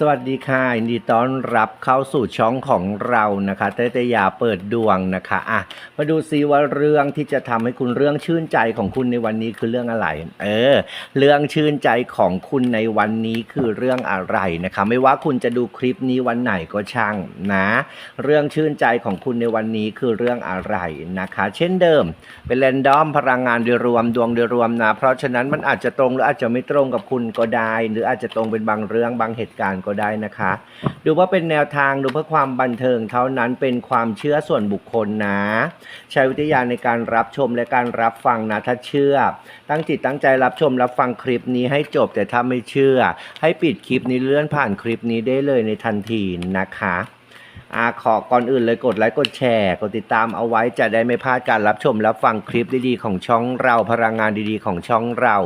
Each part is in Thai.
สวัสดีค่ะยินดีต้อนรับเข้าสู่ช่องของเรานะคะเตตยาเปิดดวงนะคะอะมาดูซิว่าเรื่องที่จะทำให้คุณเรื่องชื่นใจของคุณในวันนี้คือเรื่องอะไร เออ เรื่องชื่นใจของคุณในวันนี้คือเรื่องอะไรนะคะ ไม่ว่าคุณจะดูคลิปนี้วันไหนก็ช่างนะ เรื่องชื่นใจของคุณในวันนี้คือเรื่องอะไรนะคะ เช่นเดิม เป็นแรนดอมพลังงานโดยรวมดวงโดยรวมนะ เพราะฉะนั้นมันอาจจะตรงหรืออาจจะไม่ตรงกับคุณก็ได้ หรืออาจจะตรงเป็นบางเรื่องบางเหตุการณ์ก็ได้นะคะ ดูว่าเป็นแนวทางดูเพื่อความบันเทิงเท่านั้นเป็นความเชื่อส่วนบุคคลนะ ใช้วิทยาในการรับชมและการรับฟังนะถ้าเชื่อ ตั้งจิตตั้งใจรับชมรับฟังคลิปนี้ให้จบแต่ถ้าไม่เชื่อ ให้ปิดคลิปนี้เลื่อนผ่านคลิปนี้ได้เลยในทันทีนะคะ อาขอก่อนอื่นเลยกดไลค์กดแชร์กดติดตามเอาไว้จะได้ไม่พลาดการรับชมรับฟังคลิปดีๆของช่องเราพลังงานดีๆของช่องเรา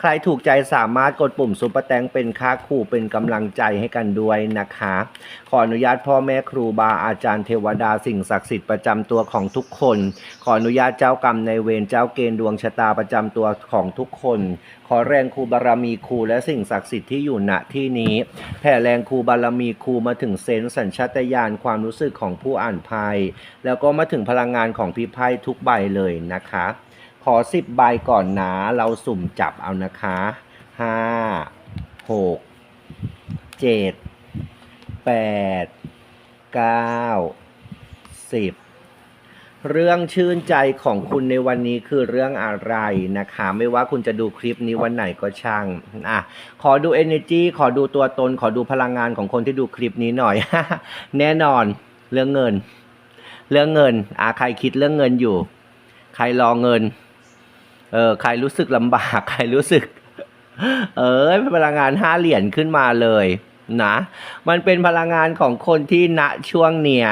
ใครถูกใจสามารถกดปุ่มซุปเปอร์แตงเป็นค่าคู่เป็นกำลังใจให้กันด้วยนะคะ ขออนุญาตพ่อแม่ครูบาอาจารย์เทวดาสิ่งศักดิ์สิทธิ์ประจำตัวของทุกคน ขออนุญาตเจ้ากรรมในเวรเจ้าเกณฑ์ดวงชะตาประจำตัวของทุกคน ขอแรงครูบารมีครูและสิ่งศักดิ์สิทธิ์ที่อยู่ณที่นี้ แผ่แรงครูบารมีครูมาถึงเซนสัญชาตญาณความรู้สึกของผู้อ่านไพ่แล้วก็มาถึงพลังงานของพี่ไพ่ทุกใบเลยนะคะ ขอสิบใบก่อนนะเราสุ่มจับเอานะคะห้าหกเจ็ดแปด เรื่องชื่นใจของคุณในวันนี้คือเรื่องอะไรนะคะ ไม่ว่าคุณจะดูคลิปนี้วันไหนก็ช่างอะขอดู energy ขอดูตัวตน ขอดูพลังงานของคนที่ดูคลิปนี้หน่อย แน่นอนเรื่องเงิน เรื่องเงินอะใครคิดเรื่องเงินอยู่ ใครรอเงินเออใครรู้สึกลำบากใครรู้สึก เออพลังงานห้าเหรียญขึ้นมาเลยนะ มันเป็นพลังงานของคนที่ณช่วงเนี้ย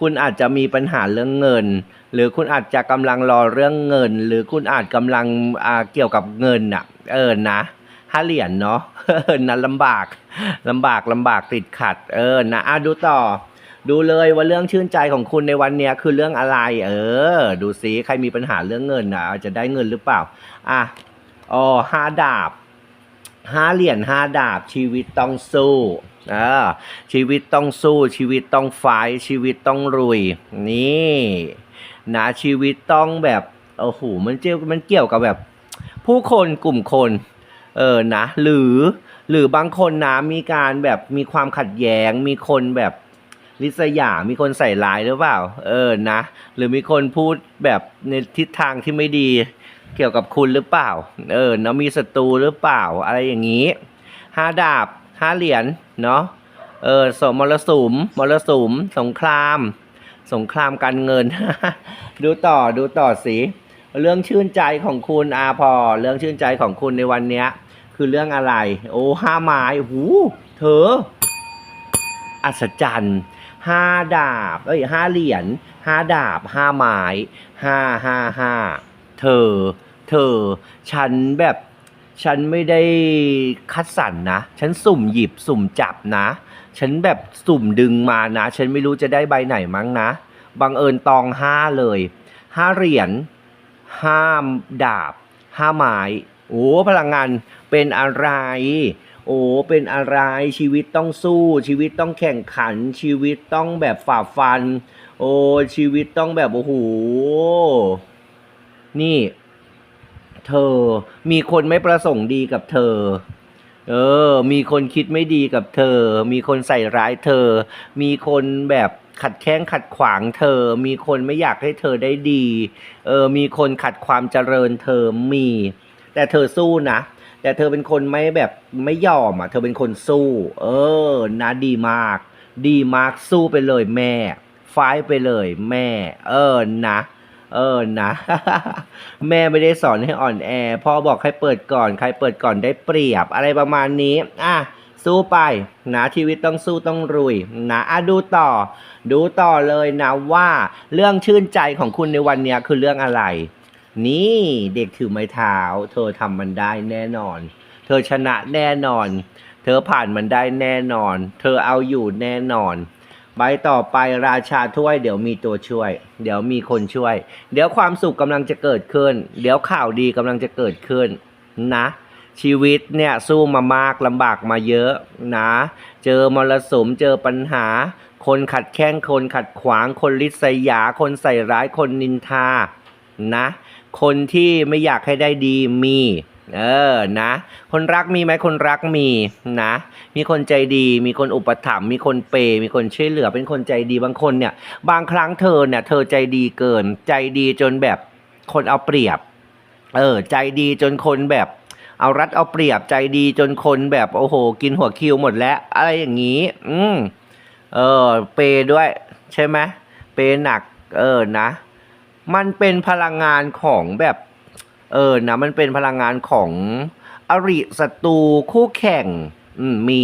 คุณอาจจะมีปัญหาเรื่องเงิน หรือคุณอาจจะกำลังรอเรื่องเงิน หรือคุณอาจกำลังอ่าเกี่ยวกับเงินอะเออนะห้าเหรียญเนาะเออนะลำบากลำบากลำบากติดขัด เออนะอะดูต่อ ดูเลยว่าเรื่องชื่นใจของคุณในวันเนี้ยคือเรื่องอะไร เออ ดูซิใครมีปัญหาเรื่องเงินอะจะได้เงินหรือเปล่า อะอ๋อห้าดาบ ห้าเหรียญห้าดาบชีวิตต้องสู้อ่าชีวิตต้องสู้ชีวิตต้องไฟท์ชีวิตต้องรุย นี่นะชีวิตต้องแบบโอ้โหมันเกี่ยวมันเกี่ยวกับแบบ ผู้คนกลุ่มคนเออนะหรือหรือบางคนนะมีการแบบมีความขัดแย้ง มีคนแบบลิษยา มีคนใส่ร้ายหรือเปล่า เออนะ หรือมีคนพูดแบบในทิศทางที่ไม่ดี เกี่ยวกับคุณหรือเปล่า เออเนาะมีศัตรูหรือเปล่าอะไรอย่างนี้ห้าดาบห้าเหรียญเนาะเออสมมรสุมมรสุม สงคราม สงครามการเงิน ดูต่อดูต่อสิเรื่องชื่นใจของคุณอาพอ เรื่องชื่นใจของคุณในวันเนี้ย คือเรื่องอะไร โอ้ห้าไม้หูเธอ อัศจรรย์ห้าดาบเอ้ยห้าเหรียญห้าดาบห้าไม้ห้าห้าห้าเธอ เธอ ฉันแบบฉันไม่ได้คัดสรรนะ ฉันสุ่มหยิบสุ่มจับนะ ฉันแบบสุ่มดึงมานะ ฉันไม่รู้จะได้ใบไหนมั้งนะ บังเอิญตองห้าเลยห้าเหรียญห้าดาบห้าไม้โอ้พลังงานเป็นอะไร โอ้เป็นอะไรชีวิตต้องสู้ ชีวิตต้องแข่งขัน ชีวิตต้องแบบฝ่าฟัน โอ้ชีวิตต้องแบบโอ้โหนี่ เธอ มีคนไม่ประสงค์ดีกับเธอ เออ มีคนคิดไม่ดีกับเธอ มีคนใส่ร้ายเธอ มีคนแบบขัดแข้งขัดขวางเธอ มีคนไม่อยากให้เธอได้ดี เออ มีคนขัดความเจริญเธอมี แต่เธอสู้นะ แต่เธอเป็นคนไม่แบบไม่ยอมอะ เธอเป็นคนสู้ เออ นะดีมาก ดีมากสู้ไปเลยแม่ไฟไปเลยแม่ เออ นะ เออนะ แม่ไม่ได้สอนให้อ่อนแอ พ่อบอกให้เปิดก่อน ใครเปิดก่อนได้เปรียบอะไรประมาณนี้ อะ สู้ไป นะชีวิตต้องสู้ต้องรุย นะอะดูต่อ ดูต่อเลยนะว่าเรื่องชื่นใจของคุณในวันนี้คือเรื่องอะไร นี่เด็กถือไม้เท้า เธอทำมันได้แน่นอน เธอชนะแน่นอน เธอผ่านมันได้แน่นอน เธอเอาอยู่แน่นอน ใบต่อไปราชาถ้วย เดี๋ยวมีตัวช่วย เดี๋ยวมีคนช่วย เดี๋ยวความสุขกำลังจะเกิดขึ้น เดี๋ยวข่าวดีกำลังจะเกิดขึ้นนะ ชีวิตเนี่ยสู้มามากลำบากมาเยอะนะ เจอมรสุมเจอปัญหา คนขัดแข้งคนขัดขวางคนลิษยา คนใส่ร้ายคนนินทานะ คนที่ไม่อยากให้ได้ดีมี เออนะ คนรักมีไหมคนรักมีนะ มีคนใจดี มีคนอุปถัมภ์มีคนเปย์มีคนช่วยเหลือเป็นคนใจดีบางคนเนี่ย บางครั้งเธอเนี่ย เธอใจดีเกิน ใจดีจนแบบคนเอาเปรียบ เออ ใจดีจนคนแบบเอารัดเอาเปรียบใจดีจนคนแบบโอ้โห กินหัวคิวหมดแล้ว อะไรอย่างนี้ อืมเออ เปย์ด้วย ใช่ไหมเปย์หนัก เออนะ มันเป็นพลังงานของแบบ เออนะมันเป็นพลังงานของอริศัตรูคู่แข่งอืมมี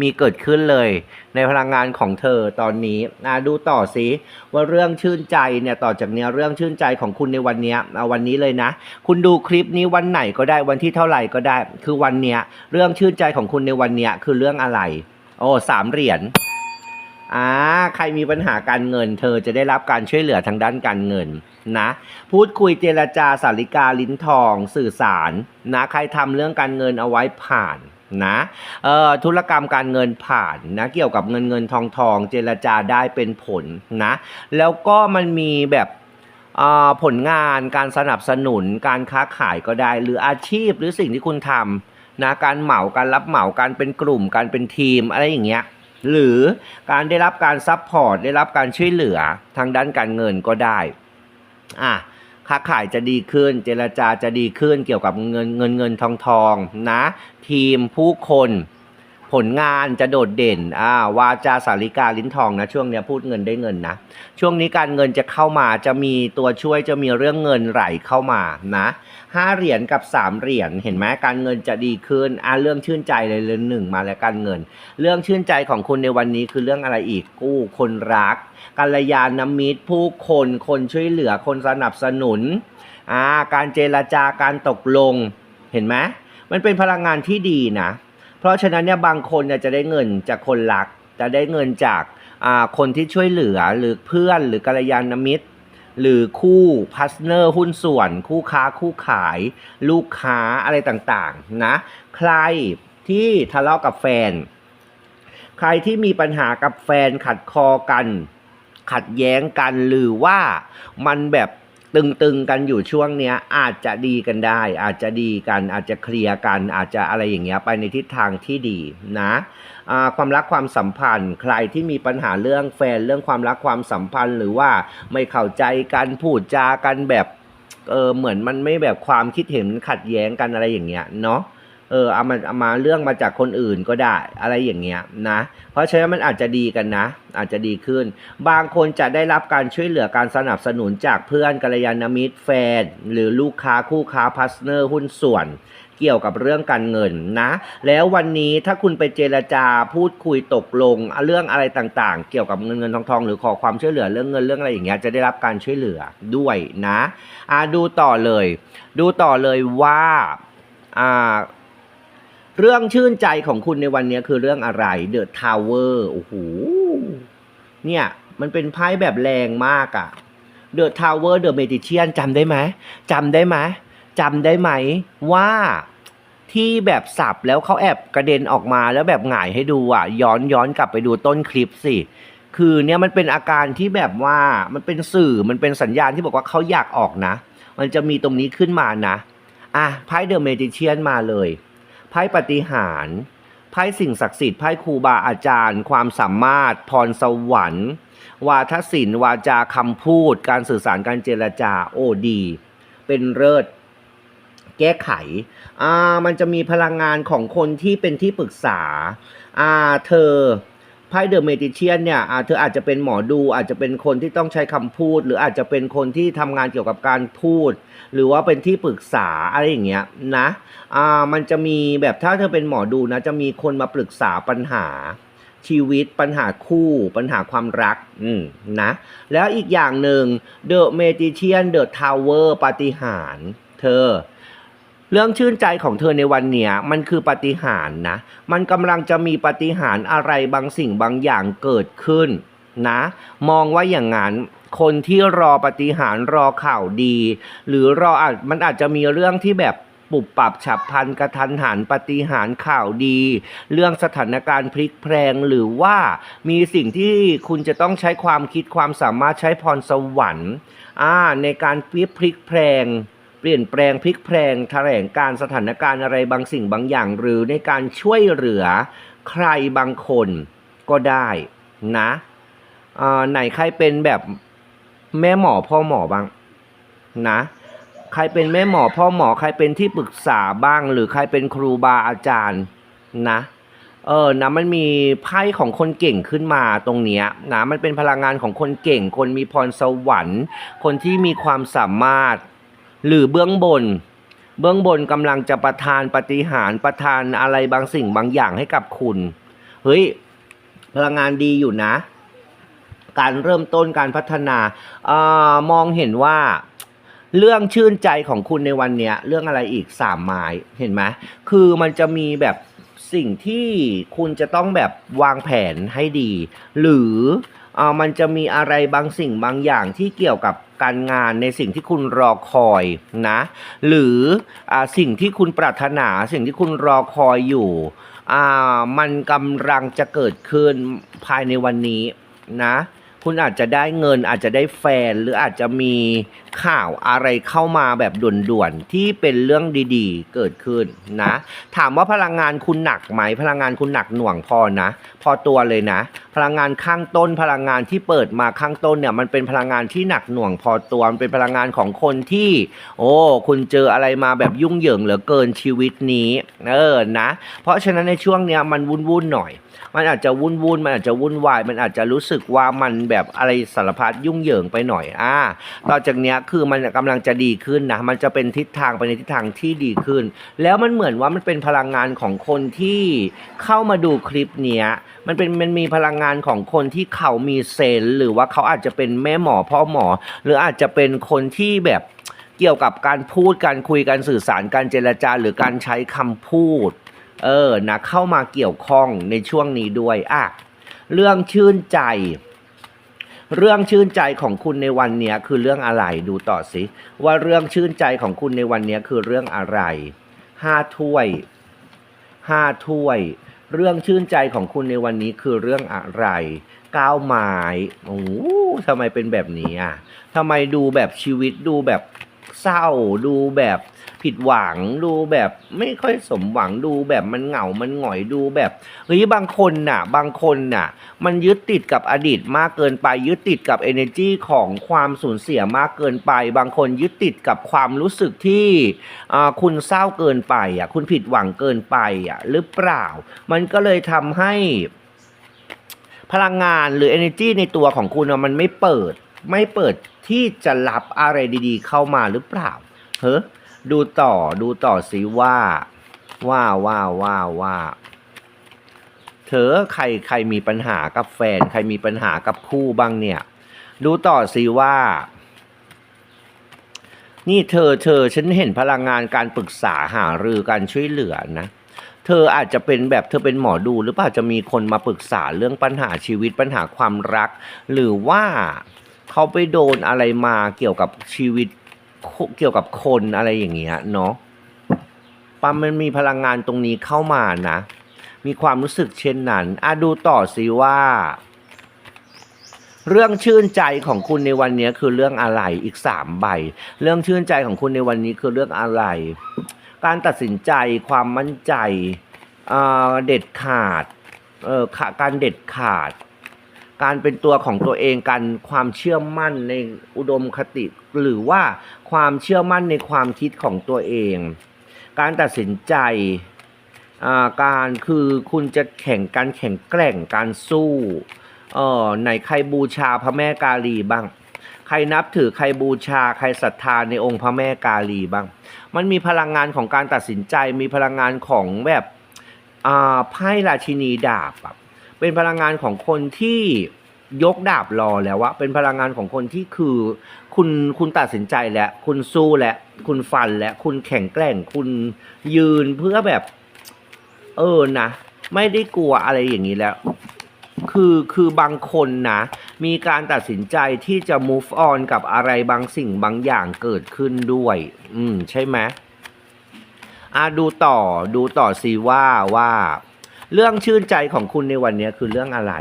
มีเกิดขึ้นเลย ในพลังงานของเธอตอนนี้นะดูต่อสิว่าเรื่องชื่นใจเนี่ยต่อจากเนี้ยเรื่องชื่นใจของคุณในวันนี้เอาวันนี้เลยนะ คุณดูคลิปนี้วันไหนก็ได้วันที่เท่าไหร่ก็ได้ คือวันเนี้ยเรื่องชื่นใจของคุณในวันเนี้ยคือเรื่องอะไร โอ้สามเหรียญ อ่าใครมีปัญหาการเงิน เธอจะได้รับการช่วยเหลือทางด้านการเงินนะ พูดคุยเจรจาสาริกาลิ้นทอง สื่อสารนะใครทำเรื่องการเงินเอาไว้ผ่านนะเอ่อธุรกรรมการเงินผ่านนะเกี่ยวกับเงินเงินทองทอง เจรจาได้เป็นผลนะ แล้วก็มันมีแบบผลงานการสนับสนุนการค้าขายก็ได้ หรืออาชีพหรือสิ่งที่คุณทำนะการเหมาการรับเหมาการเป็นกลุ่มการเป็นทีมอะไรอย่างเงี้ย หรือการได้รับการซัพพอร์ตได้รับการช่วยเหลือทางด้านการเงินก็ได้อะค้าขายจะดีขึ้น เจรจาจะดีขึ้นเกี่ยวกับเงินเงินเงินทองทองนะ ทีมผู้คน ผลงานจะโดดเด่นอ่าวาจาสาริกาลิ้นทองนะช่วงเนี้ยพูดเงินได้เงินนะ ช่วงนี้การเงินจะเข้ามาจะมีตัวช่วยจะมีเรื่องเงินไหลเข้ามานะห้าเหรียญกับสามเหรียญเห็นไหมการเงินจะดีขึ้นอะเรื่องชื่นใจเลยเลยหนึ่งมาแล้วการเงิน เรื่องชื่นใจของคุณในวันนี้คือเรื่องอะไรอีกกู้คนรักกัลยาณมิตรผู้คนคนช่วยเหลือคนสนับสนุนอ่าการเจรจาการตกลงเห็นไหมมันเป็นพลังงานที่ดีนะ เพราะฉะนั้นเนี่ยบางคนเนี่ยจะได้เงินจากคนรัก จะได้เงินจากอ่าคนที่ช่วยเหลือหรือเพื่อนหรือกัลยาณมิตร หรือคู่พาร์ทเนอร์หุ้นส่วน คู่ค้าคู่ขาย ลูกค้าอะไรต่างๆนะใครที่ทะเลาะกับแฟน ใครที่มีปัญหากับแฟนขัดคอกัน ขัดแย้งกันหรือว่ามันแบบ ตึงๆกันอยู่ช่วงเนี้ยอาจจะดีกันได้ อาจจะดีกันอาจจะเคลียร์กัน อาจจะอะไรอย่างเงี้ยไปในทิศทางที่ดีนะความรักความสัมพันธ์ ใครที่มีปัญหาเรื่องแฟนเรื่องความรักความสัมพันธ์ หรือว่าไม่เข้าใจกันพูดจากันแบบเออเหมือนมันไม่แบบความคิดเห็นขัดแย้งกันอะไรอย่างเงี้ยเนาะ เออเอามาเอามาเรื่องมาจากคนอื่นก็ได้อะไรอย่างเงี้ยนะ เพราะฉะนั้นมันอาจจะดีกันนะ อาจจะดีขึ้น บางคนจะได้รับการช่วยเหลือการสนับสนุนจากเพื่อนกัลยาณมิตรแฟน หรือลูกค้าคู่ค้าพาร์ทเนอร์หุ้นส่วนเกี่ยวกับเรื่องการเงินนะ แล้ววันนี้ถ้าคุณไปเจรจาพูดคุยตกลง เรื่องอะไรต่างๆ เกี่ยวกับเงินเงินทองทองหรือขอความช่วยเหลือเรื่องเงินเรื่องอะไรอย่างเงี้ยจะได้รับการช่วยเหลือด้วยนะอ่าดูต่อเลย ดูต่อเลยว่าอ่า เรื่องชื่นใจของคุณในวันนี้คือเรื่องอะไร The Tower โอ้โหเนี่ย มันเป็นไพ่แบบแรงมากอะ The Tower The Magician จำได้ไหมจำได้ไหมจำได้ไหมว่าที่แบบสับแล้วเขาแอบกระเด็นออกมาแล้วแบบหงายให้ดูอะ ย้อนย้อนกลับไปดูต้นคลิปสิ คือเนี่ยมันเป็นอาการที่แบบว่ามันเป็นสื่อมันเป็นสัญญาณที่บอกว่าเขาอยากออกนะ มันจะมีตรงนี้ขึ้นมานะ อะไพ่เดอะเมจิเชียนมาเลย ไพ่ปฏิหารไพ่สิ่งศักดิ์สิทธิ์ไพ่ครูบาอาจารย์ ความสามารถ พรสวรรค์ วาทศิลป์วาจาคำพูด การสื่อสารการเจรจาโอดี เป็นเลิศแก้ไขอ่ามันจะมีพลังงานของคนที่เป็นที่ปรึกษาอ่าเธอ ไพ่เดอะเมจิเชียนเนี่ยเธออาจจะเป็นหมอดู อาจจะเป็นคนที่ต้องใช้คำพูด หรืออาจจะเป็นคนที่ทำงานเกี่ยวกับการพูด หรือว่าเป็นที่ปรึกษาอะไรอย่างเงี้ยนะอ่ามันจะมีแบบถ้าเธอเป็นหมอดูนะจะมีคนมาปรึกษาปัญหาชีวิตปัญหาคู่ปัญหาความรักอืมนะ แล้วอีกอย่างหนึ่ง The Magician The Tower ปาฏิหารเธอ เรื่องชื่นใจของเธอในวันเนี้ยมันคือปาฏิหารนะ มันกำลังจะมีปาฏิหารอะไรบางสิ่งบางอย่างเกิดขึ้นนะ มองว่าอย่างนั้นคนที่รอปาฏิหารรอข่าวดี หรือรออาจมันอาจจะมีเรื่องที่แบบปุบปรับฉับพลันกระทันหันปาฏิหารข่าวดี เรื่องสถานการณ์พลิกแพลงหรือว่ามีสิ่งที่คุณจะต้องใช้ความคิดความสามารถใช้พรสวรรค์ในการพลิกพลิกแพลง เปลี่ยนแปลงพลิกแพลงแถลงการสถานการณ์อะไรบางสิ่งบางอย่าง หรือในการช่วยเหลือใครบางคนก็ได้นะไหนใครเป็นแบบแม่หมอพ่อหมอบ้างนะใครเป็นแม่หมอพ่อหมอใครเป็นที่ปรึกษาบ้าง หรือใครเป็นครูบาอาจารย์นะเออนะมันมีไพ่ของคนเก่งขึ้นมาตรงเนี้ยนะมันเป็นพลังงานของคนเก่ง คนมีพรสวรรค์ คนที่มีความสามารถ หรือเบื้องบน เบื้องบนกำลังจะประทานปฏิหารประทานอะไรบางสิ่งบางอย่างให้กับคุณ เฮ้ย พลังงานดีอยู่นะ การเริ่มต้นการพัฒนาอมองเห็นว่าเรื่องชื่นใจของคุณในวันเนี้ย เรื่องอะไรอีกสามไม้เห็นไหมคือมันจะมีแบบสิ่งที่คุณจะต้องแบบวางแผนให้ดี หรืออมันจะมีอะไรบางสิ่งบางอย่างที่เกี่ยวกับ การงานในสิ่งที่คุณรอคอยนะ หรืออสิ่งที่คุณปรารถนาสิ่งที่คุณรอคอยอยู่มันกำลังจะเกิดขึ้นภายในวันนี้นะ คุณอาจจะได้เงินอาจจะได้แฟนหรืออาจจะมีข่าวอะไรเข้ามาแบบด่วนๆที่เป็นเรื่องดีๆ เกิดขึ้นนะ ถามว่าพลังงานคุณหนักไหมพลังงานคุณหนักหน่วงพอนะ พอตัวเลยนะ พลังงานข้างต้นพลังงานที่เปิดมาข้างต้นเนี่ยมันเป็นพลังงานที่หนักหน่วงพอตัวมันเป็นพลังงานของคนที่ โอ้คุณเจออะไรมาแบบยุ่งเหยิงเหลือเกินชีวิตนี้เออนะ เพราะฉะนั้นในช่วงเนี้ยมันวุ่นๆหน่อย มันอาจจะวุ่นวุ่นๆมันอาจจะวุ่นวายมันอาจจะรู้สึกว่ามันแบบอะไรสารพัดยุ่งเหยิงไปหน่อยอ่าต่อจากเนี้ยคือมันกำลังจะดีขึ้นนะมันจะเป็นทิศทางไปในทิศทางที่ดีขึ้น แล้วมันเหมือนว่ามันเป็นพลังงานของคนที่เข้ามาดูคลิปเนี้ยมันเป็นมันมีพลังงานของคนที่เขามีเซนหรือว่าเขาอาจจะเป็นแม่หมอพ่อหมอ หรืออาจจะเป็นคนที่แบบเกี่ยวกับการพูดการคุยการสื่อสารการเจรจาหรือการใช้คำพูด เออนะเข้ามาเกี่ยวข้องในช่วงนี้ด้วยอะเรื่องชื่นใจ เรื่องชื่นใจของคุณในวันนี้คือเรื่องอะไรดูต่อสิว่าเรื่องชื่นใจของคุณในวันนี้คือเรื่องอะไรห้าถ้วยห้าถ้วย เรื่องชื่นใจของคุณในวันนี้คือเรื่องอะไรก้าวไม้โอ้ทำไมเป็นแบบนี้อะทำไมดูแบบชีวิตดูแบบเศร้าดูแบบ ผิดหวังดูแบบไม่ค่อยสมหวังดูแบบมันเหงา มันหงอยดูแบบเฮ้ยบางคนน่ะ บางคนน่ะ มันยึดติดกับอดีตมากเกินไป ยึดติดกับ energy ของความสูญเสียมากเกินไป บางคนยึดติดกับความรู้สึกที่คุณเศร้าเกินไปอะคุณผิดหวังเกินไปอะหรือเปล่า มันก็เลยทำให้พลังงานหรือ energy ในตัวของคุณอะมันไม่เปิด ไม่เปิดที่จะรับอะไรดีๆ เข้ามาหรือเปล่าเฮ้ ดูต่อดูต่อสิว่า ว่าว่าว่าว่า เธอใครใครมีปัญหากับแฟน ใครมีปัญหากับคู่บ้างเนี่ย ดูต่อสิว่า นี่เธอเธอฉันเห็นพลังงานการปรึกษาหารือการช่วยเหลือนะเธออาจจะเป็นแบบเธอเป็นหมอดูหรือเปล่าจะมีคนมาปรึกษาเรื่องปัญหาชีวิตปัญหาความรัก หรือว่าเขาไปโดนอะไรมาเกี่ยวกับชีวิต เกี่ยวกับคนอะไรอย่างเงี้ยเนาะปั๊มมันมีพลังงานตรงนี้เข้ามานะ มีความรู้สึกเช่นนั้นอะดูต่อสิว่า เรื่องชื่นใจของคุณในวันนี้คือเรื่องอะไรอีกสามใบ เรื่องชื่นใจของคุณในวันนี้คือเรื่องอะไร การตัดสินใจความมั่นใจเด็ดขาดเออการเด็ดขาด การเป็นตัวของตัวเองการความเชื่อมั่นในอุดมคติ หรือว่าความเชื่อมั่นในความคิดของตัวเอง การตัดสินใจอ่าการคือคุณจะแข่งการแข่งแกร่งการสู้เออไหนใครบูชาพระแม่กาลีบ้าง ใครนับถือใครบูชาใครศรัทธาในองค์พระแม่กาลีบ้าง มันมีพลังงานของการตัดสินใจมีพลังงานของแบบอ่าไพ่ราชินีดาบอะ เป็นพลังงานของคนที่ยกดาบรอแล้วว่าเป็นพลังงานของคนที่คือ คุณคุณตัดสินใจแล้ว คุณสู้แล้ว คุณฟันแล้ว คุณแข็งแกร่ง คุณยืนเพื่อแบบ เออนะ ไม่ได้กลัวอะไรอย่างนี้แล้ว คือคือบางคนนะ มีการตัดสินใจที่จะ move on กับอะไรบางสิ่งบางอย่างเกิดขึ้นด้วย อืม ใช่ไหมอะดูต่อดูต่อสิว่าว่า เรื่องชื่นใจของคุณในวันนี้คือเรื่องอะไร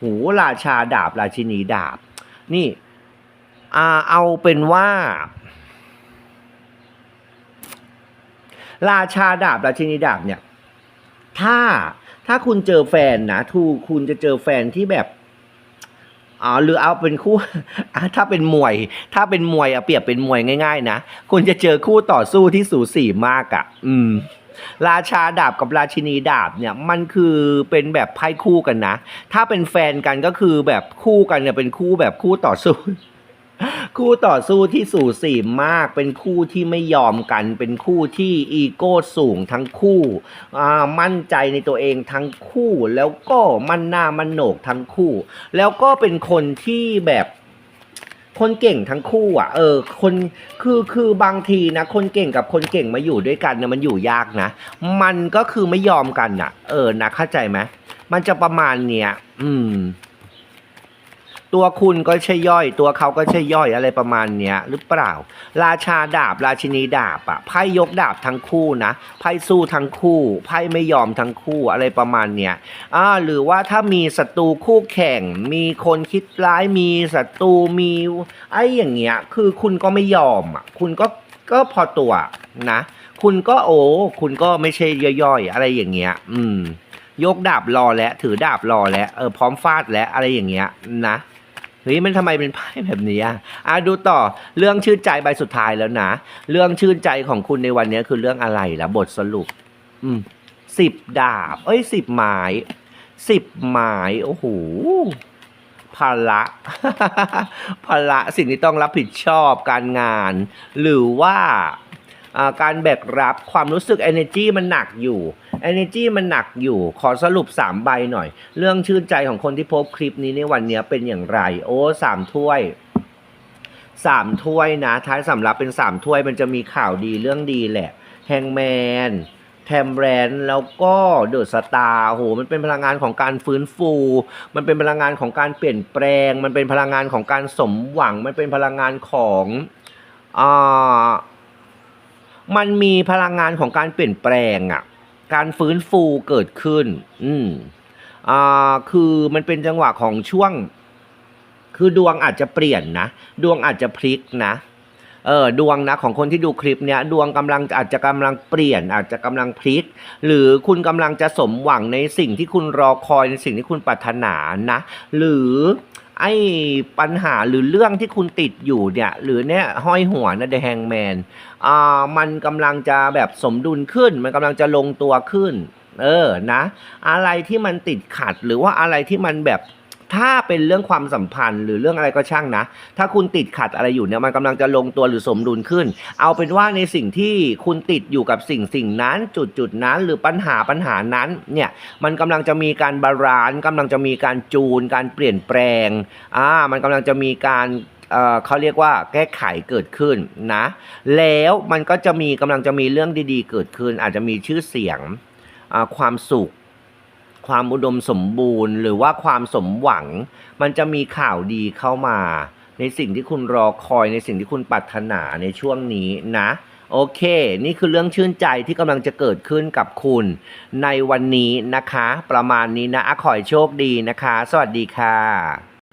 หูราชาดาบราชินีดาบ นี่เอาเป็นว่า ราชาดาบราชินีดาบเนี่ย ถ้าถ้าคุณเจอแฟนนะทูคุณจะเจอแฟนที่แบบอ๋อหรือเอาเป็นคู่ถ้าเป็นมวย ถ้าเป็นมวยอะเปรียบเป็นมวยง่าย ๆ นะ คุณจะเจอคู่ต่อสู้ที่สูสีมากอะอืม ราชาดาบกับราชินีดาบเนี่ยมันคือเป็นแบบไพ่คู่กันนะ ถ้าเป็นแฟนกันก็คือแบบคู่กันเนี่ยเป็นคู่แบบคู่ต่อสู้คู่ต่อสู้ที่สูสีมาก เป็นคู่ที่ไม่ยอมกัน เป็นคู่ที่อีโก้สูงทั้งคู่มั่นใจในตัวเองทั้งคู่ แล้วก็มั่นหน้ามั่นโหนกทั้งคู่ แล้วก็เป็นคนที่แบบ คนเก่งทั้งคู่อะ เออ คนคือคือบางทีนะ คนเก่งกับคนเก่งมาอยู่ด้วยกันเนี่ยมันอยู่ยากนะ มันก็คือไม่ยอมกันอะ เออนะเข้าใจไหมมันจะประมาณเนี้ยอืม ตัวคุณก็ใช่ย่อย ตัวเขาก็ใช่ย่อยอะไรประมาณเนี้ยหรือเปล่า ราชาดาบ ราชินีดาบอะไพ่ยกดาบทั้งคู่นะไพ่สู้ทั้งคู่ไพ่ไม่ยอมทั้งคู่อะไรประมาณเนี้ยอ่าหรือว่าถ้ามีศัตรูคู่แข่ง มีคนคิดร้ายมีศัตรูมีไอ้อย่างเงี้ยคือคุณก็ไม่ยอมอะคุณก็ก็พอตัวนะ คุณก็โอ้คุณก็ไม่ใช่ย่อยๆอะไรอย่างเงี้ย อืม ยกดาบรอแล้วถือดาบรอแล้วเออพร้อมฟาดแล้วอะไรอย่างเงี้ยนะ เฮ้ยมันทำไมเป็นไพ่แบบนี้อะอะดูต่อเรื่องชื่นใจใบสุดท้ายแล้วนะ เรื่องชื่นใจของคุณในวันนี้คือเรื่องอะไรล่ะบทสรุป อืมสิบดาบ เอ้ยสิบไม้สิบไม้โอ้โหภาระภาระสิ่งที่ต้องรับผิดชอบการงาน หรือว่า การแบกรับความรู้สึก energy มันหนักอยู่ energy มันหนักอยู่ ขอสรุป 3 ใบหน่อย เรื่องชื่นใจของคนที่พบคลิปนี้ในวันนี้เป็นอย่างไร โอ้สามถ้วยสามถ้วยนะ ท้ายสำรับเป็นสามถ้วยมันจะมีข่าวดีเรื่องดีแหละแฮงแมนแทมแบรนด์แล้วก็เดอะสตาร์โหมันเป็นพลังงานของการฟื้นฟู มันเป็นพลังงานของการเปลี่ยนแปลง มันเป็นพลังงานของการสมหวัง มันเป็นพลังงานของอ่า มันมีพลังงานของการเปลี่ยนแปลงอะ่ะ การฟื้นฟูเกิดขึ้น อืมอ่าคือมันเป็นจังหวะของช่วง คือดวงอาจจะเปลี่ยนนะ ดวงอาจจะพลิกนะเออดวงนะของคนที่ดูคลิปเนี้ยดวงกำลังอาจจะกำลังเปลี่ยน อาจจะกำลังพลิก หรือคุณกำลังจะสมหวังในสิ่งที่คุณรอคอยในสิ่งที่คุณปรารถนานะ หรือไอ้ปัญหาหรือเรื่องที่คุณติดอยู่เนี่ย หรือเนี่ยห้อยหัวนะ The Hangman อ่ามันกำลังจะแบบสมดุลขึ้น มันกำลังจะลงตัวขึ้น เออนะ อะไรที่มันติดขัดหรือว่าอะไรที่มันแบบ ถ้าเป็นเรื่องความสัมพันธ์หรือเรื่องอะไรก็ช่างนะ ถ้าคุณติดขัดอะไรอยู่เนี่ยมันกำลังจะลงตัวหรือสมดุลขึ้น เอาเป็นว่าในสิ่งที่คุณติดอยู่กับสิ่งสิ่งนั้นจุดจุดนั้น หรือปัญหาปัญหานั้นเนี่ยมันกำลังจะมีการบาลานซ์กำลังจะมีการจูน การเปลี่ยนแปลงอ่ามันกำลังจะมีการเอ่อเขาเรียกว่าแก้ไขเกิดขึ้นนะ แล้วมันก็จะมีกำลังจะมีเรื่องดีๆ เกิดขึ้น อาจจะมีชื่อเสียงความสุข ความอุดมสมบูรณ์ หรือว่าความสมหวัง มันจะมีข่าวดีเข้ามา ในสิ่งที่คุณรอคอยในสิ่งที่คุณปรารถนาในช่วงนี้นะโอเค นี่คือเรื่องชื่นใจที่กำลังจะเกิดขึ้นกับคุณ ในวันนี้นะคะ ประมาณนี้นะอะขอให้โชคดีนะคะ สวัสดีค่ะ